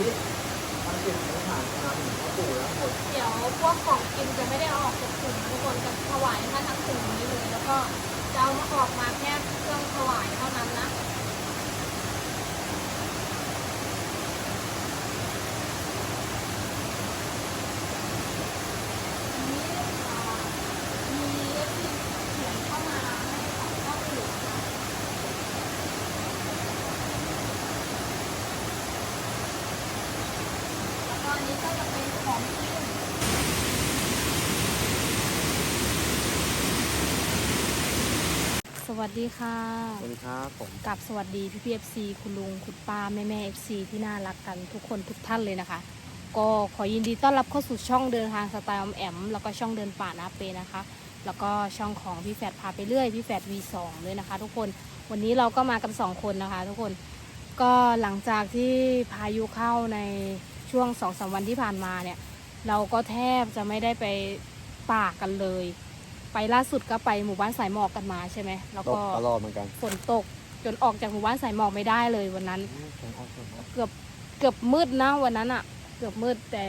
ธิมันเป็นพื้นฐานทานหลวงพ่อปู่แล้วหมดเดี๋ยวพวกของกินจะไม่ได้เอาออกจากถุงทุกคนจะถวายท่านทั้งถุงนี้เลย แล้วก็จะเอามาออกมาแค่เครื่องถวายเท่านั้นนะ อันนี้อ่ามีเลขที่เขียนเข้ามาให้ของพ่อปู่นะคะแล้วก็อันนี้ก็จะเป็นของกิน ส วัสดีค่ะ สวัสดีครับผมกับสวัสดีพี่พีเอฟซีคุณลุงคุณป้าแม่แม่เอฟซีที่น่ารักกันทุกคนทุกท่านเลยนะคะ ก็ขอยินดีต้อนรับเข้าสู่ช่องเดินทางสไตล์ออมแอม แล้วก็ช่องเดินป่านาเปนะคะ แล้วก็ช่องของพี่แฟดพาไปเรื่อยพี่แฟด V2 เลยนะคะ ทุกคนวันนี้เราก็มากันสองคนนะคะ ทุกคนก็หลังจากที่พายุเข้าในช่วงสองสามวันที่ผ่านมาเนี่ย เราก็แทบจะไม่ได้ไปป่ากันเลย ไปล่าสุดก็ไปหมู่บ้านสายหมอกกันมาใช่ไหมแล้วตกก็ตลอดเหมือนกันฝนตกจนออกจากหมู่บ้านสายหมอกไม่ได้เลยวันนั้นแข็งออกแข็งออกเกือบเกือบมืดนะวันนั้นอะเกือบมืดแต่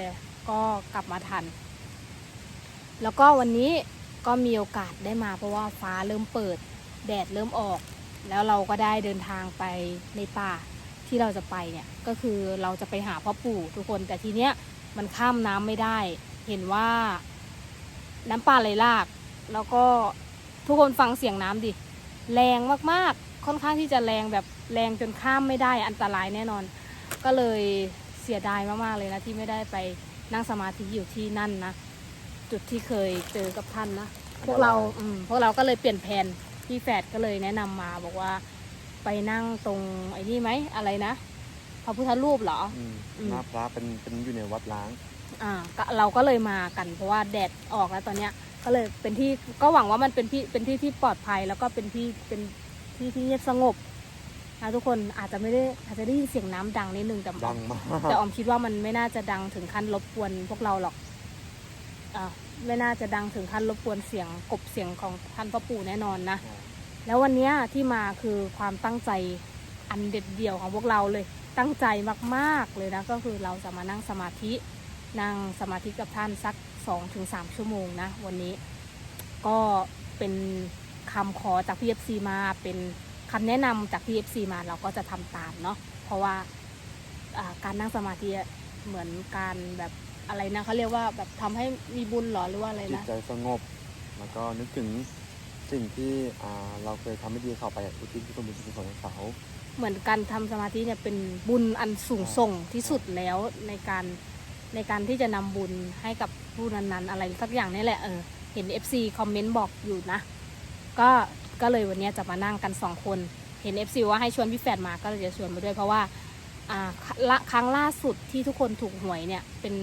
ก็กลับมาทัน แล้วก็วันนี้ก็มีโอกาสได้มาเพราะว่าฟ้าเริ่มเปิด แดดเริ่มออก แล้วเราก็ได้เดินทางไปในป่าที่เราจะไปเนี่ยก็คือเราจะไปหาพ่อปู่ทุกคนแต่ทีเนี้ยมันข้ามน้ำไม่ได้ เห็นว่าน้ำป่าไหลหลาก แล้วก็ทุกคนฟังเสียงน้ำดิ แรงมากๆ ค่อนข้างที่จะแรงแบบแรงจนข้ามไม่ได้อันตรายแน่นอน ก็เลยเสียดายมากๆเลยนะที่ไม่ได้ไปนั่งสมาธิอยู่ที่นั่นนะ จุดที่เคยเจอกับท่านนะพวกเราอืมพวกเราก็เลยเปลี่ยนแผนพี่แฝดก็เลยแนะนำมาบอกว่าไปนั่งตรงไอ้นี่ไหมอะไรนะพระพุทธรูปเหรออืมอืมหน้าพระเป็นเป็นอยู่ในวัดล้าง อ่าก็เราก็เลยมากันเพราะว่าแดดออกแล้วตอนเนี้ย ก็เลยเป็นที่ก็หวังว่ามันเป็นที่เป็นที่ที่ปลอดภัย แล้วก็เป็นที่เป็นที่ที่เงียบสงบนะทุกคนอาจจะไม่ได้อาจจะได้ยินเสียงน้ำดังนิดนึงแต่ดังมากแต่ออมคิดว่ามันไม่น่าจะดังถึงขั้นรบกวนพวกเราหรอกอ่าไม่น่าจะดังถึงขั้นรบกวนเสียงกบเสียงของท่านพ่อปู่แน่นอนนะแล้ววันเนี้ยที่มาคือความตั้งใจอันเด็ดเดี่ยวของพวกเราเลยตั้งใจมาก ๆเลยนะก็คือเราจะมานั่งสมาธิ นั่งสมาธิกับท่านสัก 2-3ถึงชั่วโมงนะ วันนี้ก็เป็นคำขอจาก PFC มาเป็นคำแนะนำจาก PFC มาเราก็จะทำตามเนาะเพราะว่าอ่าการนั่งสมาธิอะเหมือนการแบบอะไรนะเขาเรียกว่าแบบทำให้มีบุญเหรอหรือว่าอะไรจิตนะใจสงบ แล้วก็นึกถึงสิ่งที่อ่าเราเคยทำไม่ดีเขาไปอุทิศที่สมบูรณ์ของเขาเหมือนการทำสมาธิเนี่ยเป็นบุญอันสูงส่งที่สุดแล้วในการ ในการที่จะนำบุญให้กับผู้นั้นๆ อะไรสักอย่างนี่แหละเออเห็น FC คอมเมนต์บอกอยู่นะ ก็ก็เลยวันนี้จะมานั่งกันสองคน เห็น FC ว่าให้ชวนพี่แฟดมาก็เลยจะชวนมาด้วยเพราะว่าอ่าละครั้งล่าสุดที่ทุกคนถูกหวยเนี่ยเป็น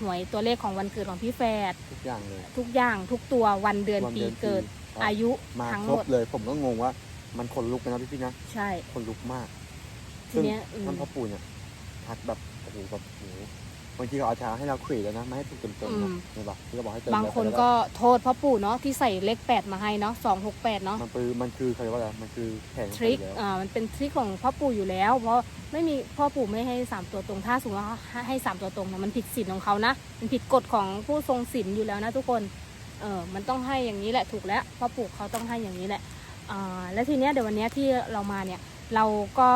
หวยตัวเลขของวันเกิดของพี่แฟดทุกอย่างเลยทุกอย่างทุกตัววันเดือนวันปีเดือนเกิดปีอายุมาทั้งคหรมบดเลยผมก็งงว่ามันขนลุกนะพี่พี่ๆนะใช่ขนลุกมากทีเนี้ยอืมท่านพ่อปู่เนี่ยทักแบบโอ้โหแบบโอ้โห บางทีเขาเอาชาให้เราขุยแล้วนะไม่ให้ถูกเต็มๆอืนะมนี่บอกที่เขาบอกให้เติมบางคนก็โทษพ่อปู่เนาะที่ใส่เลขแปดมาให้เนาะสองหกแปดเนาะมันคือมันคือเขาเรียกว่าอะไรมันคือแผงทริคไปแล้วอ่ามันเป็นทริคของพ่อปู่อยู่แล้ว เพราะไม่มีพ่อปู่ไม่ให้สามตัวตรงถ้าสมมติว่าให้สามตัวตรงนะมันผิดศีลของเขานะมันผิดกฎของผู้ทรงศีลอยู่แล้วนะทุกคนเออมันต้องให้อย่างนี้แหละถูกแล้วพ่อปู่เขาต้องให้อย่างนี้แหละอ่าแล้วทีเนี้ยเดี๋ยววันเนี้ยที่เรามาเนี่ยเราก็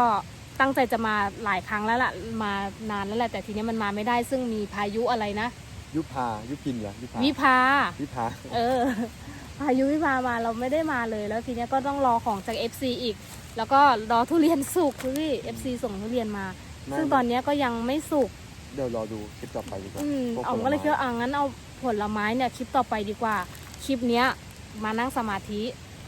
ตั้งใจจะมาหลายครั้งแล้วล่ะมานานแล้วแหละแต่ทีเนี้ยมันมาไม่ได้ซึ่งมีพายุอะไรนะ ยุพายุพินเหรอยุพาวิภาวิภาเออ พายุวิภามาเราไม่ได้มาเลย แล้วทีเนี้ยก็ต้องรอของจาก FC อีก แล้วก็รอทุเรียนสุกพี่ FC ส่งทุเรียนมา ซึ่งตอนเนี้ยก็ยังไม่สุกเดี๋ยวรอดูคลิปต่อไปดีกว่าอืมพวเอาก็เลยคิดว่าอ่างั้นเอาผลไม้เนี่ยคลิปต่อไปดีกว่า คลิปเนี้ยมานั่งสมาธิ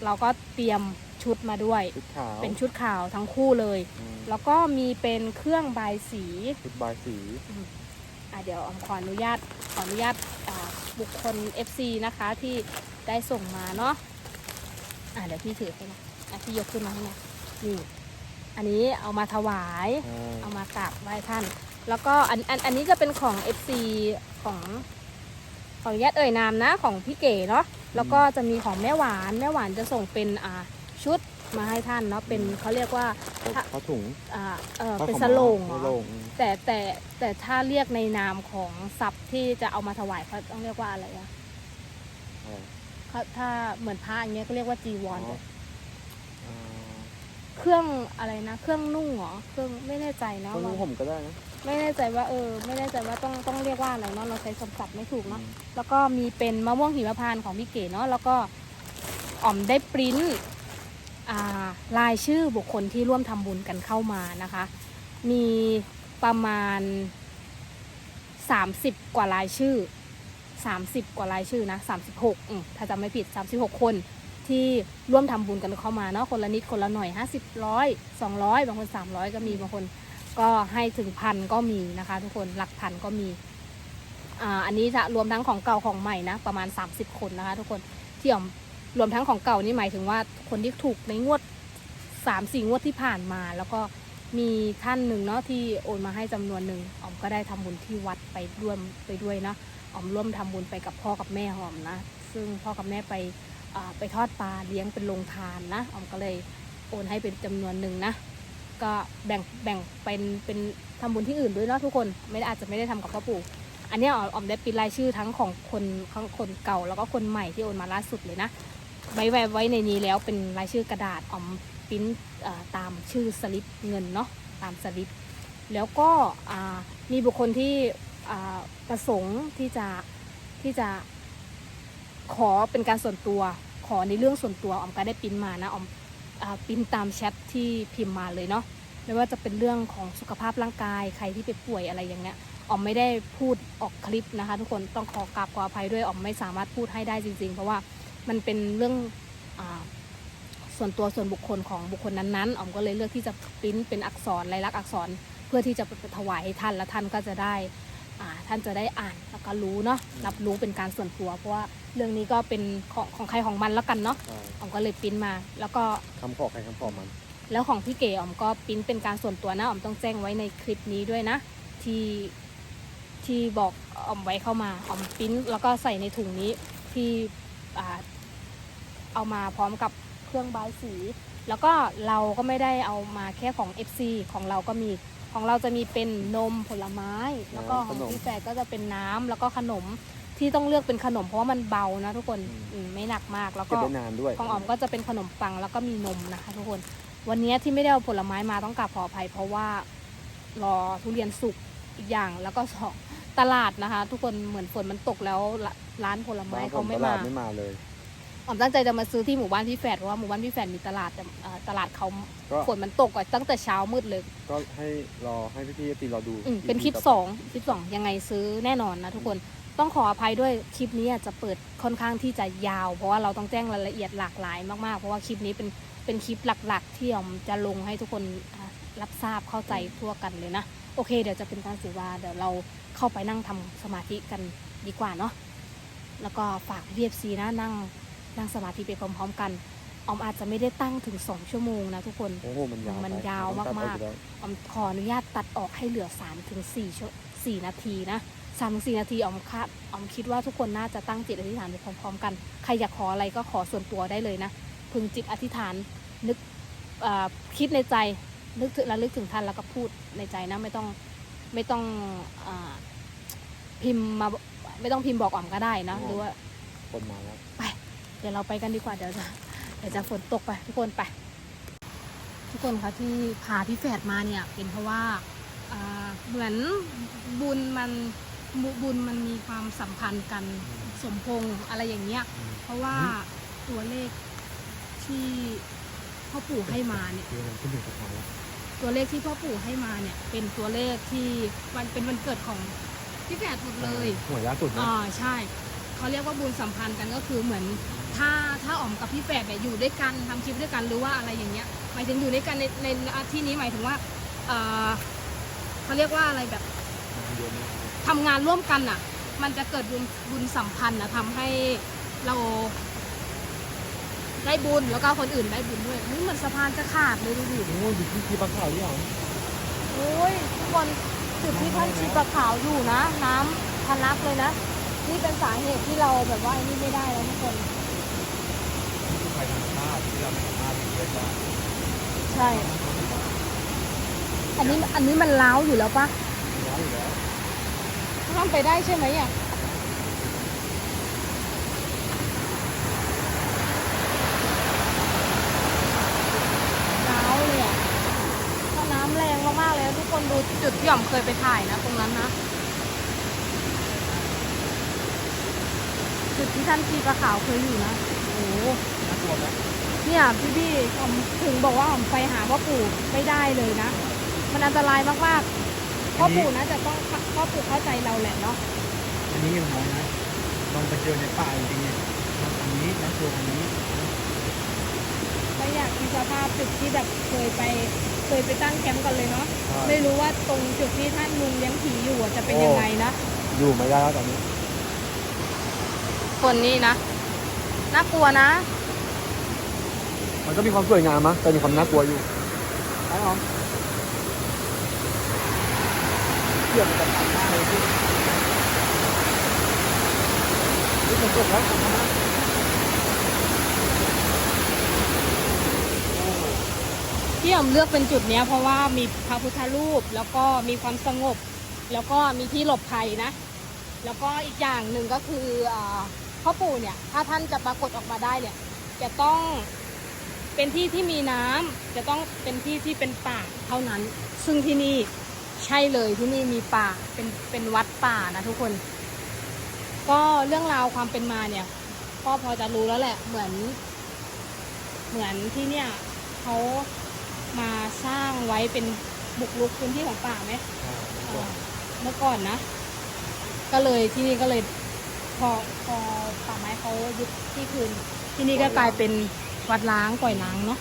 เราก็เตรียม ชุดมาด้วย ชุดขาวเป็นชุดขาวทั้งคู่เลย อืมแล้วก็มีเป็นเครื่องบายสีชุดบายสีอะเดี๋ยวออมขออนุญาตขออนุญาตอ่าบุคคล FC นะคะที่ได้ส่งมาเนาะอะเดี๋ยวพี่ถือให้นะอะพี่ยกขึ้นมาให้นะนี่อันนี้เอามาถวาย อ่าเอามากราบไหว้ท่าน แล้วก็อันอันอันนี้ก็เป็นของ FC ของของญาติเอ่ยนามนะของพี่เก๋เนาะ แล้วก็จะมีของแม่หวาน แม่หวานจะส่งเป็นอ่า ชุดมาให้ท่านเนาะเป็นเขาเรียกว่าเขาเขาถุงอ่าเออผ้าเป็นขาวสม้าโลงเหรสอโลงแต่แต่แต่ถ้าเรียกในนามของทรัพย์ที่จะเอามาถวายเขาต้องเรียกว่าอะไรอะอะไรเขาถ้าเหมือนพระอย่างเงี้ยก็เรียกว่าจีวรอ๋ออ่าเครื่องอะไรนะ เครื่องนุ่งเหรอเครื่องไม่แน่ใจนะคนว่าผมก็ได้นะไม่แน่ใจว่าเออ ไม่แน่ใจว่าต้องต้องเรียกว่าอะไรเนาะเราใช้คำศัพท์ไม่ถูกเนาะอืมแล้วก็มีเป็นมะม่วงหิมพานต์ของพี่เก๋เนาะแล้วก็อ๋อมได้ปริ้นอ่า รายชื่อบุคคลที่ร่วมทำบุญกันเข้ามานะคะ มีประมาณ 30 กว่ารายชื่อ 30 กว่ารายชื่อนะ36อืมถ้าจำไม่ผิด 36 คนที่ร่วมทำบุญกันเข้ามาเนาะคนละนิดคนละหน่อย 50ร้อย200 บางคน 300 ก็มีบางคนก็ให้ถึงพันก็มีนะคะ ทุกคนหลักพันก็มีอ่าอันนี้จะรวมทั้งของเก่าของใหม่นะประมาณ 30 คนนะคะ ทุกคนที่อ๋อม รวมทั้งของเก่านี่หมายถึงว่าคนที่ถูกในงวด3ามสี่งวดที่ผ่านมา แล้วก็มีท่านหนึ่งเนาะที่โอนมาให้จำนวนหนึ่งอ๋อมก็ได้ทำบุญที่วัดไปร่วมไปด้วยเนาะอ๋อมร่วมทำบุญไปกับพ่อกับแม่หอมนะ ซึ่งพ่อกับแม่ไปไปทอดปลาเลี้ยงเป็นโรงทานนะอ๋อมก็เลยโอนให้เป็นจำนวนหนึ่งนะ ก็แบ่งแบ่งเป็นเป็นทำบุญที่อื่นด้วยเนาะทุกคนไม่ได้อาจจะไม่ได้ทำกับพ่อปู่อันนี้อ๋อมได้ปิดรายชื่อทั้งของคนทั้งคนเก่าแล้วก็คนใหม่ที่โอนมาล่าสุดเลยนะ ไว้ไว้ไว้ในนี้แล้วเป็นรายชื่อกระดาษออมปิ้นเอ่อตามชื่อสลิปเงินเนาะตามสลิปแล้วก็มีบุคคลที่ประสงค์ที่จะที่จะขอเป็นการส่วนตัวขอในเรื่องส่วนตัวออมก็ได้ปริ้นมานะออมอ่าปริ้นตามแชทที่พิมพ์มาเลยเนาะไม่ว่าจะเป็นเรื่องของสุขภาพร่างกายใครที่ไปป่วยอะไรอย่างเงี้ยออมไม่ได้พูดออกคลิปนะคะ ทุกคนต้องขอกราบขออภัยด้วยออมไม่สามารถพูดให้ได้จริง ๆ เพราะว่า มันเป็นเรื่องอาส่วนตัวส่วนบุคคลของบุคคลนั้นๆออมก็เลยเลือกที่จะปริ้นเป็นอักษรลายลักษณ์อักษรเพื่อที่จะไปถวายให้ท่านแล้วท่านก็จะได้อ่าท่านจะได้อ่านแล้วก็รู้เนาะรับรู้เป็นการส่วนตัว เพราะว่าเรื่องนี้ก็เป็นของของใครของมันแล้วกันเนาะใช่ออมก็เลยปริ้นมา แล้วก็คำขอใครคำขอมัน แล้วของพี่เก๋ออมก็ปริ้นเป็นการส่วนตัวนะออมต้องแจ้งไว้ในคลิปนี้ด้วยนะ ที่ที่บอกออมไว้เข้ามาออมปริ้นแล้วก็ใส่ในถุงนี้ที่อ่า เอามาพร้อมกับเครื่องบายสี แล้วก็เราก็ไม่ได้เอามาแค่ของ FC ของเราก็มีของเราจะมีเป็นนมผลไม้ แล้วก็ของพี่แฝดก็จะเป็นน้ำแล้วก็ขนมที่ต้องเลือกเป็นขนมเพราะว่ามันเบานะทุกคนอืมไม่หนักมากแล้วเก็บก็ได้นานด้วยของอ๋อมก็จะเป็นขนมปังแล้วก็มีนมนะคะทุกคน วันนี้ที่ไม่ได้เอาผลไม้มาต้องกราบขออภัยเพราะว่ารอทุเรียนสุกอีกอย่างแล้วก็สองตลาดนะคะ ทุกคนเหมือนฝนมันตกแล้วร้าร้านผลไม้บางเขาคนไม่ตลามาดไม่มาเลย อ๋อมตั้งใจจะมาซื้อที่หมู่บ้านพี่แฝดเพราะว่าหมู่บ้านพี่แฝดมีตลาดแต่เอ่อตลาดเขาก็ ฝนมันตกอะตั้งแต่เช้ามืดเลยก็ให้รอให้พี่ๆตีรอดูอืมเป็นคลิปต่อสองคลิปสองยังไงซื้อแน่นอนนะทุกคนต้องขออภัยด้วยคลิปนี้อาจจะเปิดค่อนข้างที่จะยาว เพราะว่าเราต้องแจ้งรายละเอียดหลากหลายมากๆ เพราะว่าคลิปนี้เป็นเป็นคลิปหลักๆ ที่ออมจะลงให้ทุกคนอ่ารับทราบเข้าใจทั่วกันเลยนะ โอเค เดี๋ยวจะเป็นการเสียเวลาเดี๋ยวเราเข้าไปนั่งทำสมาธิกันดีกว่าเนาะแล้วก็ฝากพีเอฟซีนะนั่ง นั่งสมาธิไปพร้อมๆกันออมอาจจะไม่ได้ตั้งถึงสองชั่วโมงนะทุกคน โอ้โหมันยาวมันไปยาวต้องตัดมากอออยู่แล้วออมขออนุญาตตัดออกให้เหลือ3าถึงสี่ชั่วสี่นาทีนะสามถึงสี่นาทีออมคาดออมคิดว่าทุกคนน่าจะตั้งจิตอธิษฐานไปพร้อมๆกัน ใครอยากขออะไรก็ขอส่วนตัวได้เลยนะ พึงจิตอธิษฐานนึกเอ่อคิดในใจ นึกถึงระลึกถึงท่านแล้วก็พูดในใจนะไม่ต้องไม่ต้องอาพิมพ์มาไม่ต้องพิมพ์บอกออมก็ได้นะหรือว่าคนมาแล้ว เดี๋ยวเราไปกันดีกว่าเดี๋ยวจะเดี๋ยวจะฝนตกไปทุกคนไป ทุกคนคะที่พาพี่แฝดมาเนี่ยเป็นเพราะว่าอ่าเหมือนบุญมันบุบุญมันมีความสัมพันธ์กันสมพงษ์อะไรอย่างเงี้ย เพราะว่าตัวเลขที่พ่อปู่ให้มาเนี่ยคือมันขึ้นถึงสะพานแล้วตัวเลขที่พ่อปู่ให้มาเนี่ย เป็นตัวเลขที่วันเป็นวันเกิดของพี่แฝดหมดเลยหวยล่าสุดนะอ่าใช่ เขาเรียกว่าบุญสัมพันธ์กันก็คือเหมือนถ้าถ้าอ๋อมกับพี่แฝดเนี่ยอยู่ด้วยกันทำคลิปด้วยกันหรือว่าอะไรอย่างเงี้ยหมายถึงอยู่ด้วยกันในในที่นี้หมายถึงว่าเอ่อเขาเรียกว่าอะไรแบบเยอะมากทำงานร่วมกันอะ มันจะเกิดบุญบุญสัมพันธ์นะทำให้เราได้บุญแล้วก็คนอื่นได้บุญด้วยนี่เหมือนสะพานจะขาดเลยดูดิโอ้ยดูที่ที่ปลาขาวที่หรอโอ้ยทุกคนจุดที่ท่านชีปะขาวอยู่นะ น้ำทะลักเลยนะ นี่เป็นสาเหตุที่เราแบบว่าไอ้นี่ไม่ได้แล้วทุกคนที่ใครธรรมชาติที่เราไม่สามารถหลีกเลี่ยงได้ใช่ อันนี้อันนี้มันล้าวอยู่แล้วปะร้อนอยู่แล้วข้ามไปได้ใช่ไหมอะล้าวเลยอะเพราะน้ำแรงมากๆเลยทุกคนดูจุดที่หย่อมเคยไปถ่ายนะ ตรงนั้นนะ จุดที่ท่านชีปลาขาวเคยอยู่นะโอ้โหน่ากลัวไหมเนี่ยพี่พี่ๆผมถึงบอกว่าผมไปหาพ่อปู่ไม่ได้เลยนะ มันอันตรายมากๆพ่อปู่นะจะต้องพ่อปู่เข้าใจเราแหละเนาะอันนี้ยังน้อยนะลองไปเจอในป่าจริงๆเนี่ยอันนี้น่ากลัวอันนี้ไม่อยากมีสภาพจุดที่แบบเคยไปเคยไปตั้งแคมป์กันเลยเนาะใช่ไม่รู้ว่าตรงจุดที่ท่านลุงเลี้ยงผีอยู่อะจะเป็นยังไงนะ อยู่ไม่ได้แล้วตอนนี้ คนนี้นะ น่ากลัวนะ มันก็มีความสวยงามมั้งแต่มีความน่ากลัวอยู่ใช่หรอเกี่ยวกับทางหน้าเลยพี่นี่มันจบแล้วทำมาที่ผมเลือกเป็นจุดเนี้ยเพราะว่ามีพระพุทธรูปแล้วก็มีความสงบ แล้วก็มีที่หลบภัยนะ แล้วก็อีกอย่างหนึ่งก็คืออา พ่อปู่เนี่ยถ้าท่านจะปรากฏออกมาได้เนี่ยจะต้องเป็นที่ที่มีน้ำจะต้องเป็นที่ที่เป็นป่าเท่านั้น ซึ่งที่นี่ใช่เลยที่นี่มีป่าเป็นเป็นวัดป่านะทุกคน ก็เรื่องราวความเป็นมาเนี่ยก็พอจะรู้แล้วแหละเหมือน เหมือนที่เนี่ยเขามาสร้างไว้เป็นบุกรุกพื้นที่ของป่าไหมอ่าเมื่อก่อนนะ ก็เลยที่นี่ก็เลย พอพอป่าไม้เขายึดที่คืน ที่นี่ก็กลายเป็นวัดล้างปล่อยล้างเนาะ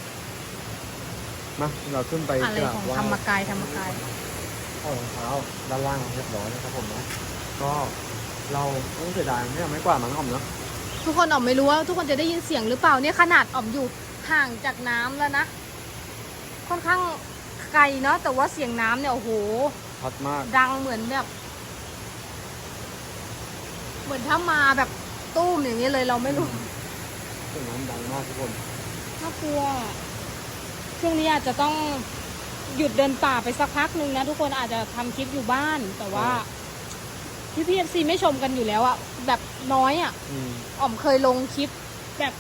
มาเราขึ้นไปอะไรกราบของไหว้ธรรมกายธรรมกายข้อรองเท้าด้านล่างเรียบร้อยนะครับผมนะก็เราต้องเสียดายไม่เอาไม่กวาดมันหอมเนาะทุกคนอ๋อมไม่รู้ว่าทุกคนจะได้ยินเสียงหรือเปล่าเนี่ยขนาดอ๋อมอยู่ห่างจากน้ำแล้วนะ ค่อนข้างไกลเนาะแต่ว่าเสียงน้ำเนี่ยโอ้โหพัดมาก ดังเหมือนแบบ เหมือนถ้ามาแบบตู้มอย่างนี้เลยเราไม่รู้เสียงน้ำดังมากทุกคนน่ากลัว ช่วงนี้อาจจะต้องหยุดเดินป่าไปสักพักหนึ่งนะทุกคนอาจจะทำคลิปอยู่บ้าน แต่ว่าพี่พีเอฟซีไม่ชมกันอยู่แล้วอะแบบน้อยอะอืมอ๋อมเคยลงคลิปแบบ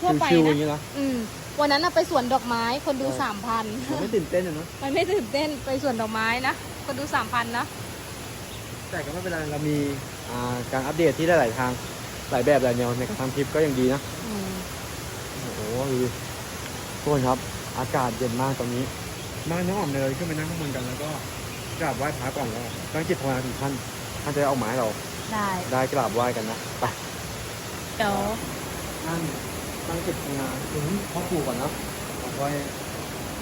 ทั่วไปชิวๆอนะย่างนี้นะ อืม วันนั้นอะไปสวนดอกไม้คนดูเออ สามพัน มันไม่ตื่นเต้นอะเนาะมันไม่ตื่นเต้นไปสวนดอกไม้นะคนดูสามพันนะแต่ก็ไม่เป็นไรเรามีอ่า การอัปเดตที่หลายๆทางหลายแบบหลายแนวในการทำคลิปก็ยังดีนะอืมโอ้โหดูดิทุกคนครับ อากาศเย็นมากตรงนี้มาน้องอ่อมเลยขึ้นไปนั่งข้างบนกันแล้วก็กราบไหว้พระก่อนแล้วตั้งจิตภาวนาถึงท่านท่านจะได้เอาไม้เราได้ได้กราบไหว้กันนะไปเดี๋ยวนั่งตั้งจิตภาวนาถึงพ่อปู่ก่อนนะเอาไว้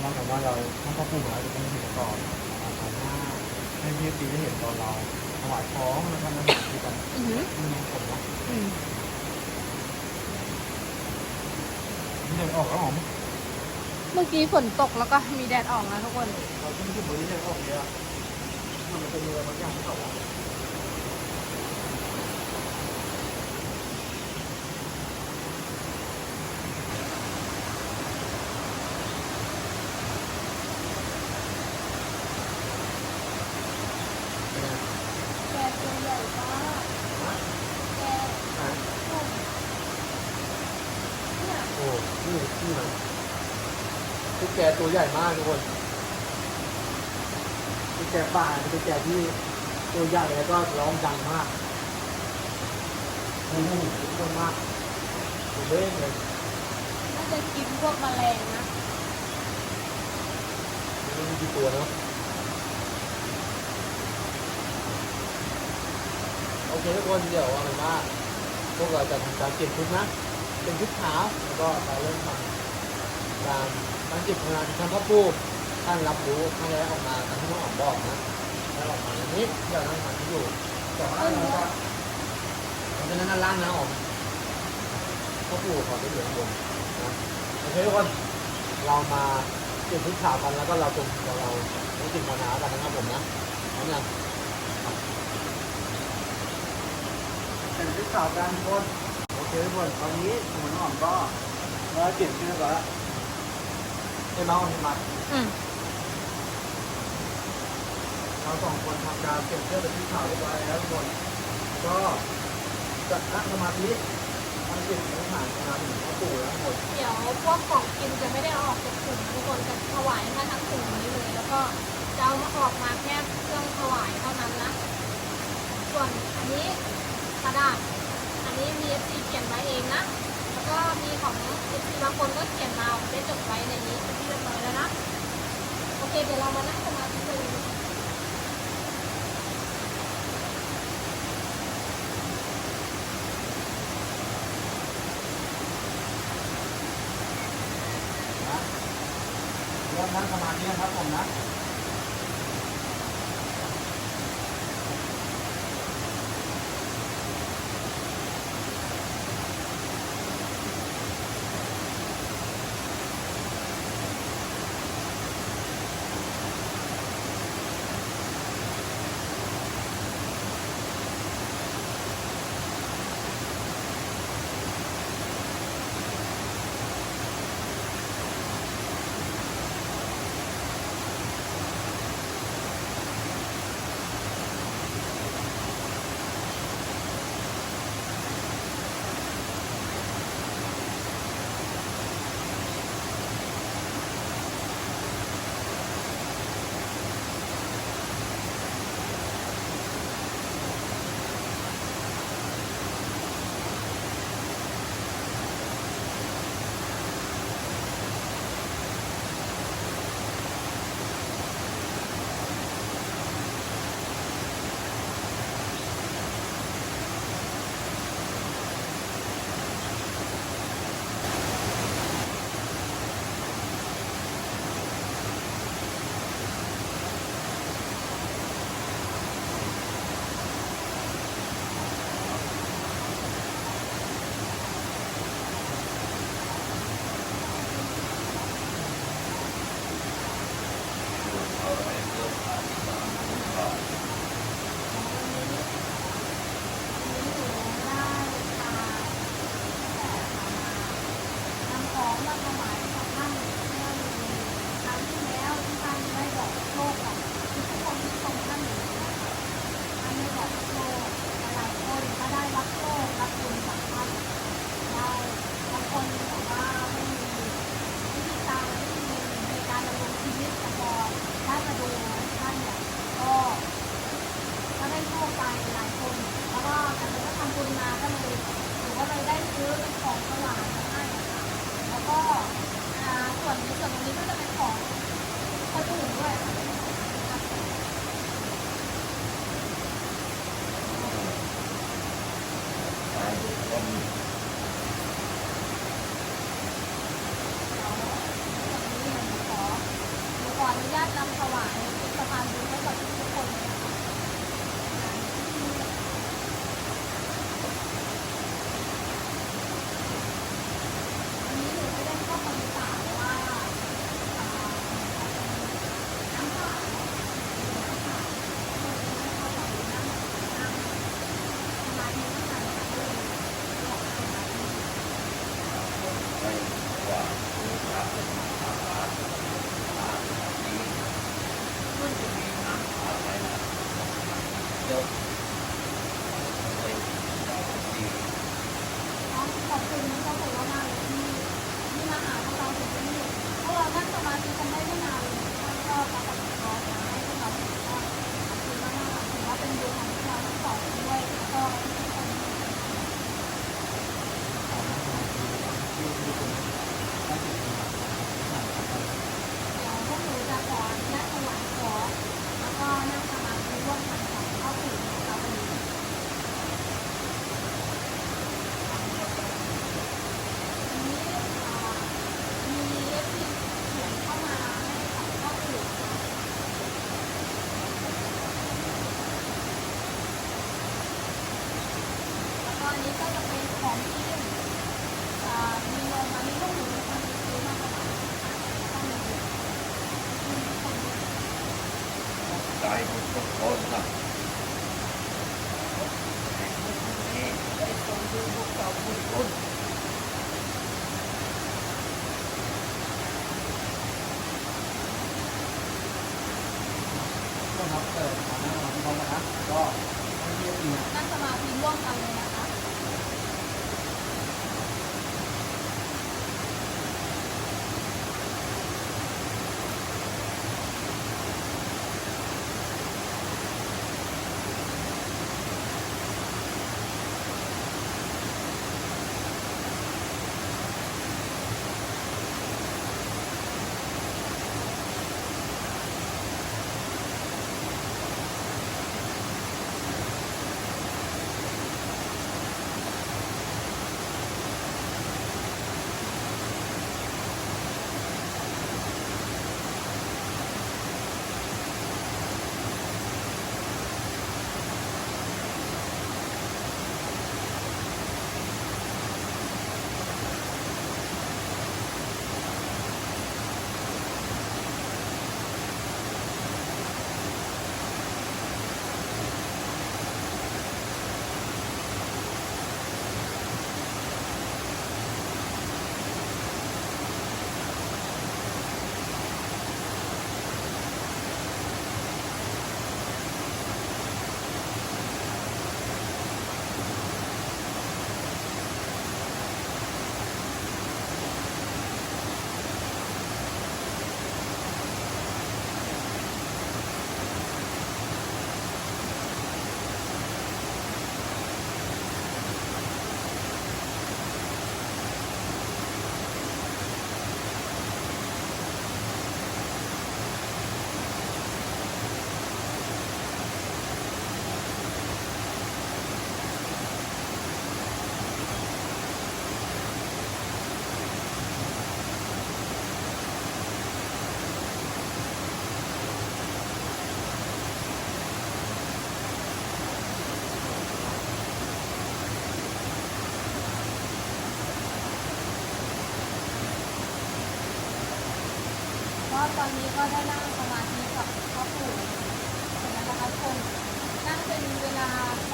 เราแต่ว่าเราถ้าพ่อปู่มาเราจะต้องเห็นก่อนอ่าตอนหน้าให้พี่ตีได้เห็นตอนเรา ถวายของแล้วทำอาหารที่กันอือหือที่มีผลนะอืมเดินออกแล้วหอมเมื่อกี้ฝนตกแล้วก็มีแดดออกนะทุกคน เราขึ้นที่บนนี้เดินออกเลยอะมันเป็นเรือบางอย่างที่เขาว่าแกตัวใหญ่มากแก โอ้นี่นี่มันตุ๊ก แกตัวใหญ่มากทุกคนตุ๊กแกป่าเป็นตุ๊กแกที่ตัวใหญ่แล้วก็ร้องดังมากโอ้โหทุกคนมากตัวเบ้งเลยน่าจะกินพวกแมลงนะไม่มีกี่ตัวเนาะโอเคทุกคนเดี๋ยวเอาเป็นว่าพวกเราจะทำการเก็บชุดนะ เป็นชุดขาวแล้วก็เราเริ่มทำการ การเก็บพลังการพับปูท่านรับรู้ท่านได้ออกมาตามที่ท่านออกบอกนะแล้วออกมาอย่างนี้เดี๋ยวนั่งหาที่อยู่แต่ว่าเราจะเรนั่งด้านล่างนะออกพ่อปู่ขอได้เหลือางบนนะโอเคทุกคนเรามาเก็บพื้นข่าวกันแล้วก็เราจงเราเราต้องจิตภาวนากันนะครับผมนะเอาเนี่ยเก็บพื้นข่าวกันทุกคนโอเคทุกคนตอนนี้หมุนหอมก็เราเก็บเรียแล้ว ไหนุอืมเราสองคนทำการเก็บเครื่องบัที่ข่าวเรียบร้แล้วทุกคนก็จะนั่งสมาธิทำจิตอธิษฐานนะครับหลวงพ่อปู่แล้วทั้งหเดี๋ยวพวกของกินจะไม่ได้ออกจากถุงทุกคนจะถวายแค่ทั้งถุงนี้เลย แล้วก็จะเอามาออกมาแค่เครื่องถวายเท่านั้นนะ ส่วนอันนี้กระดาษ อันนี้มีเอฟซีเขียนไว้เองนะ ก็มีของบางคนก็เขียนมาได้จดไว้ในนี้เป็นที่เรียบร้อยแล้วนะ โอเค เดี๋ยวเรามานั่งสมาธิกันเริ่มนั่งสมาธินะครับผมนะ ายของทุกคนนะก็รับเปิดนะครับก็ให้เรียกเนี่ยนั่งสมาธิร่วมกันเลย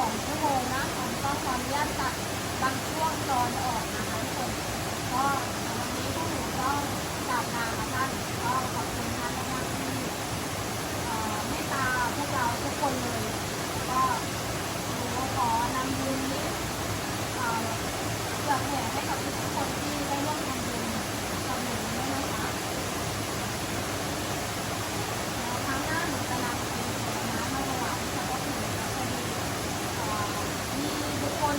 องชั่วโมงนะผมต้องขออนุญาตตัดบางช่วงตอนออกนะคะทุกคนก็วันนี้พวกหนูต้องกราบลาท่านก็ขอบคุณท่านมากๆที่เอ่อเมตตาพวกเราทุกคนเลย ก็หนูขอนำบุญนี้เอ่อเผื่อแผ่ให้กับทุกคนที่ได้ร่วมทำบุญกับหนูด้วยนะคะ แล้วครั้งหน้าหนูจะนำเป็นผลไม้มาถวายให้กับพ่อปู่แล้วพอดีเอ่อมีบุคคล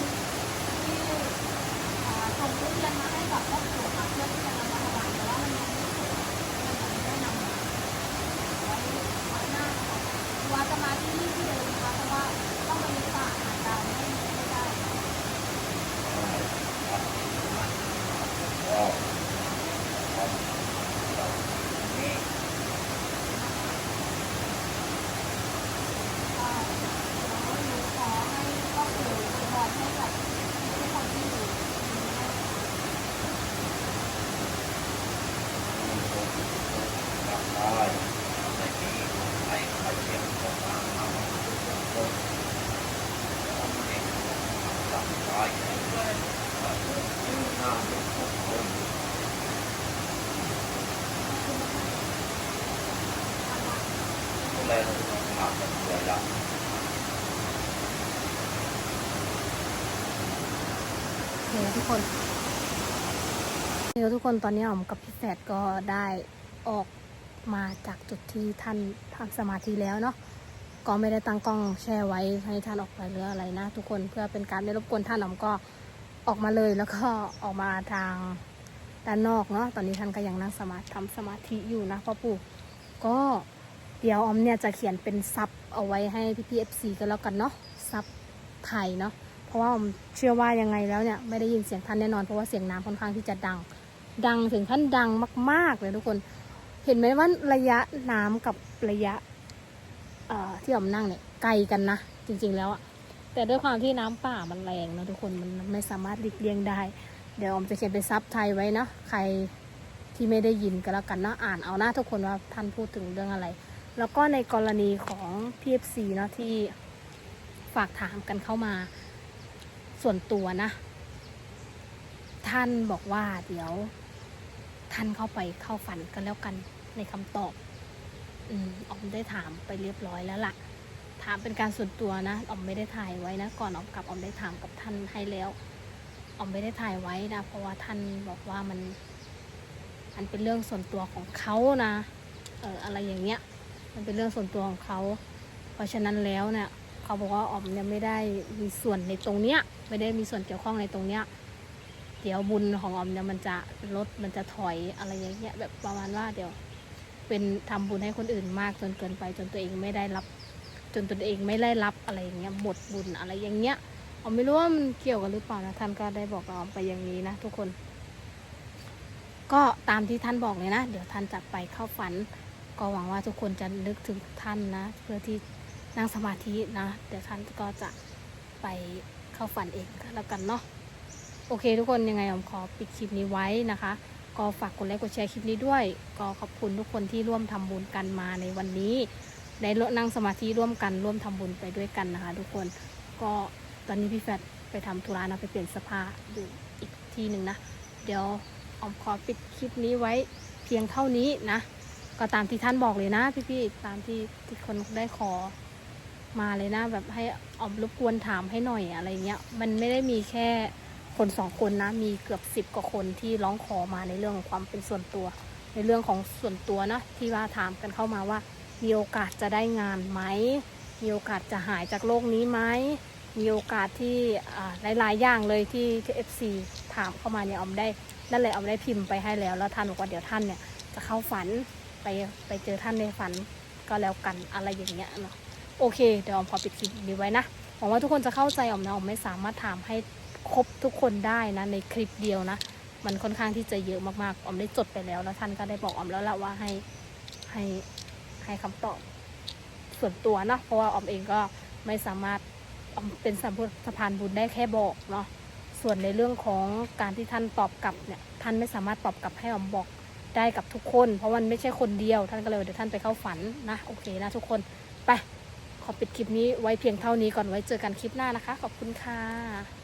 ที่เอ่อส่งทุเรียนมาให้กับพ่อปู่ค่ะเพื่อที่จะนำมาถวายแต่ว่ามันยังไม่สุกเลยยังไม่ได้นำมาไว้วันหน้านะคะว่าจะมาที่นี่ที่เดิมนะคะเพราะว่าต้องไปยึดป่าหาดาวไม่ไม่ได้ ก็นี่ ก็เดี๋ยวหนูขอให้พ่อปู่อวยพรให้กับทุกคนที่อยู่ในนี้นะคะ ทำได้ในนี้ให้ใครเทียมของมาทำคนทำเองทำได้หน้าเป็นของคน ดูแลสุขภาพกันด้วยละ โอเคทุกคน เดี๋ยวทุกคนตอนนี้อ๋อมกับพี่แฝดก็ได้ออกมาจากจุดที่ท่านทำสมาธิแล้วเนาะก็ไม่ได้ตั้งกล้องแช่ไว้ให้ท่านออกไปหรืออะไรนะ ทุกคนเพื่อเป็นการไม่รบกวนท่านอ๋อมก็ออกมาเลยแล้วก็ออกมาทางด้านนอกเนาะตอนนี้ท่านก็ยังนั่งสมาธิทำสมาธิอยู่นะพ่อปู่ก็เดี๋ยวออมเนี่ยจะเขียนเป็นซับเอาไว้ให้พี่พีเอฟซีกันแล้วกันเนาะซับไทยเนาะเพราะว่าผมเชื่อว่ายังไงแล้วเนี่ยไม่ได้ยินเสียงท่านแน่นอนเพราะว่าเสียงน้ำค่อนข้างที่จะดัง ดังถึงขั้นดังมาก ๆ เลยทุกคน เห็นไหมว่าระยะน้ำกับระยะเอ่อที่ผมนั่งเนี่ยไกลกันนะ จริง ๆ แล้วอะแต่ด้วยความที่น้ำป่ามันแรงนะทุกคนมันไม่สามารถหลีกเลี่ยงได้ เดี๋ยวผมจะเขียนเป็นซับไทยไว้นะใครที่ไม่ได้ยินก็แล้วกันนะอ่านเอาหนะทุกคนว่าท่านพูดถึงเรื่องอะไร แล้วก็ในกรณีของ PFC เนาะที่ฝากถามกันเข้ามาส่วนตัวนะ ท่านบอกว่าเดี๋ยว ท่านเข้าไปเข้าฝันกันแล้วกันในคำตอบ อืมออมได้ถามไปเรียบร้อยแล้วล่ะ ถามเป็นการส่วนตัวนะออมไม่ได้ถ่ายไว้นะ ก่อนออมกลับออมได้ถามกับท่านให้แล้วออมไม่ได้ถ่ายไว้นะ เพราะว่าท่านบอกว่ามันมันเป็นเรื่องส่วนตัวของเขานะเอออะไรอย่างเงี้ย มันเป็นเรื่องส่วนตัวของเขา เพราะฉะนั้นแล้วเนี่ยเขาบอกว่าออมเนี่ยไม่ได้มีส่วนในตรงเนี้ย ไม่ได้มีส่วนเกี่ยวข้องในตรงเนี้ย เดี๋ยวบุญของออมเนี่ยมันจะลดมันจะถอยอะไรอย่างเงี้ยแบบประมาณว่าเดี๋ยว เป็นทำบุญให้คนอื่นมากจนเกินไป จนตัวเองไม่ได้รับ จนตัวเองไม่ได้รับอะไรอย่างเงี้ยหมดบุญอะไรอย่างเงี้ยออมไม่รู้ว่ามันเกี่ยวกันหรือเปล่านะท่านก็ได้บอกออมไปอย่างนี้นะ ทุกคน ก็ตามที่ท่านบอกเลยนะ เดี๋ยวท่านจะไปเข้าฝัน ก็หวังว่าทุกคนจะนึกถึงท่านนะ เพื่อที่นั่งสมาธินะ เดี๋ยวท่านก็จะไปเข้าฝันเองก็แล้วกันเนาะ โอเค ทุกคนยังไงผมขอปิดคลิปนี้ไว้นะคะ ก็ฝากกดไลค์กดแชร์คลิปนี้ด้วย ก็ขอบคุณทุกคนที่ร่วมทำบุญกันมาในวันนี้ ได้นั่งสมาธิร่วมกันร่วมทำบุญไปด้วยกันนะคะ ทุกคนก็ตอนนี้พี่แฟดไปทำธุระนะไปเปลี่ยนเสภาอยู่อีกที่หนึ่งนะ เดี๋ยวออมขอปิดคลิปนี้ไว้เพียงเท่านี้นะ ก็ตามที่ท่านบอกเลยนะ พี่ๆตามที่ที่คนได้ขอมาเลยนะ แบบให้ออมรบกวนถามให้หน่อยอะไรเงี้ยมันไม่ได้มีแค่ คนสองคนนะมีเกือบสิบกว่าคนที่ร้องขอมาในเรื่องของความเป็นส่วนตัว ในเรื่องของส่วนตัวนะที่ว่าถามกันเข้ามาว่า มีโอกาสจะได้งานไหมมีโอกาสจะหายจากโรคนี้ไหมมีโอกาสที่อ่าหลายๆอย่างเลยที่ที่เอฟซีถามเข้ามาเนี่ยออมได้นั่นแหละออมได้พิมพ์ไปให้แล้วแล้วท่านบอกว่าเดี๋ยวท่านเนี่ยจะเข้าฝันไปไปเจอท่านในฝันก็แล้วกันอะไรอย่างเงี้ยเนาะโอเคเดี๋ยวออมขอปิดคลิปนี้ไว้นะหวังว่าทุกคนจะเข้าใจออมนะออมไม่สามารถถามให้ ครบทุกคนได้นะในคลิปเดียวนะ มันค่อนข้างที่จะเยอะมากๆออมได้จดไปแล้วแล้วท่านก็ได้บอกออมแล้วแหละว่าให้ให้ให้คำตอบ ส่วนตัวนะเพราะว่าออมเองก็ไม่สามารถออมเป็นสะพานบุญได้แค่บอกเนาะส่วนในเรื่องของการที่ท่านตอบกลับเนี่ยท่านไม่สามารถตอบกลับให้ออมบอกได้กับทุกคน เพราะมันไม่ใช่คนเดียว ท่านก็เลยเดี๋ยวท่านไปเข้าฝันนะโอเคนะทุกคนไปขอปิดคลิปนี้ไว้เพียงเท่านี้ก่อนไว้เจอกันคลิปหน้านะคะ ขอบคุณค่ะ